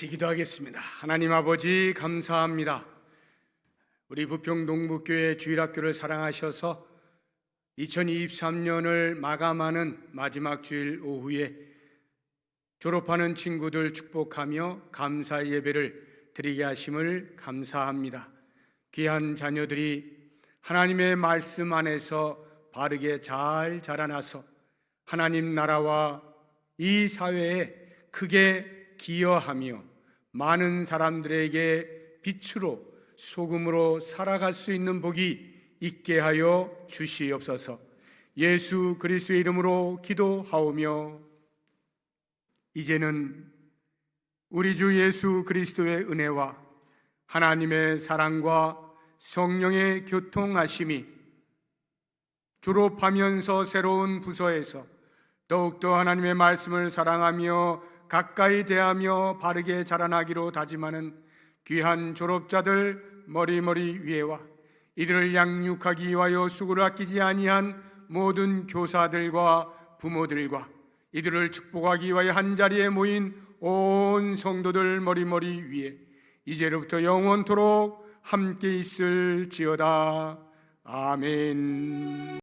같이 기도하겠습니다. 하나님 아버지 감사합니다. 우리 부평 동북교회 주일학교를 사랑하셔서 2023년을 마감하는 마지막 주일 오후에 졸업하는 친구들 축복하며 감사 예배를 드리게 하심을 감사합니다. 귀한 자녀들이 하나님의 말씀 안에서 바르게 잘 자라나서 하나님 나라와 이 사회에 크게 기여하며 많은 사람들에게 빛으로 소금으로 살아갈 수 있는 복이 있게 하여 주시옵소서. 예수 그리스도의 이름으로 기도하오며 이제는 우리 주 예수 그리스도의 은혜와 하나님의 사랑과 성령의 교통하심이 졸업하면서 새로운 부서에서 더욱더 하나님의 말씀을 사랑하며 가까이 대하며 바르게 자라나기로 다짐하는 귀한 졸업자들 머리머리 위에와 이들을 양육하기 위하여 수고를 아끼지 아니한 모든 교사들과 부모들과 이들을 축복하기 위하여 한 자리에 모인 온 성도들 머리머리 위에 이제로부터 영원토록 함께 있을지어다. 아멘